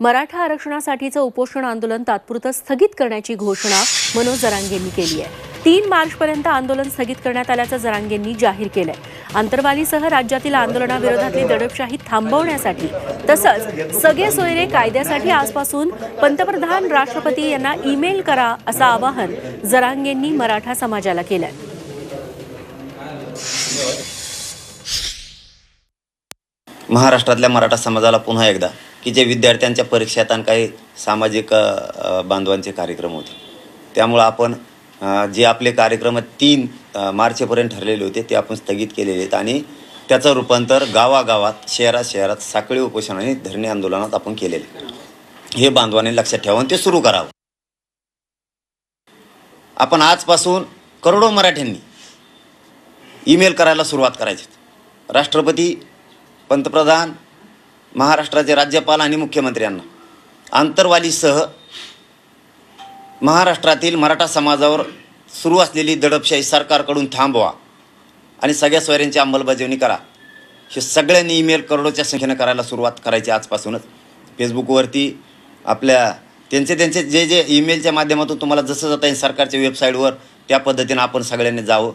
मराठा आरक्षणासाठीचं उपोषण आंदोलन तात्पुरतं स्थगित करण्याची घोषणा मनोज जरांगेंनी केली आहे. तीन मार्चपर्यंत आंदोलन स्थगित करण्यात आल्याचं जरांगेंनी जाहीर केलंय. आंतरवालीसह राज्यातील आंदोलनाविरोधातली दडपशाही थांबवण्यासाठी तसंच सगळे सोयरे कायद्यासाठी आजपासून पंतप्रधान राष्ट्रपती यांना ईमेल करा असं आवाहन जरांगेंनी मराठा समाजाला केलंय. महाराष्ट्रातल्या मराठा समाजाला पुन्हा एकदा की जे विद्यार्थ्यांच्या परीक्षेत आणि काही सामाजिक बांधवांचे कार्यक्रम होते. त्यामुळं आपण जे आपले कार्यक्रम तीन मार्चपर्यंत ठरलेले होते ते आपण स्थगित केलेले आहेत आणि त्याचं रूपांतर गावागावात शहरात शहरात साखळी उपोषण आणि धरणे आंदोलनात आपण केलेले हे बांधवांनी लक्षात ठेवून ते सुरू करावं. आपण आजपासून करोडो मराठ्यांनी ईमेल करायला सुरुवात करायची. राष्ट्रपती पंतप्रधान महाराष्ट्राचे राज्यपाल आणि मुख्यमंत्र्यांना. आंतरवालीसह महाराष्ट्रातील मराठा समाजावर सुरू असलेली दडपशाही सरकारकडून थांबवा आणि सगळ्या सोयऱ्यांची अंमलबजावणी करा. हे सगळ्यांनी ईमेल करोडोच्या संख्येनं करायला सुरुवात करायची आजपासूनच. फेसबुकवरती आपल्या त्यांचे त्यांचे जे जे ईमेलच्या माध्यमातून तुम्हाला जसं जाता येईल सरकारच्या वेबसाईटवर त्या पद्धतीनं आपण सगळ्यांनी जावं.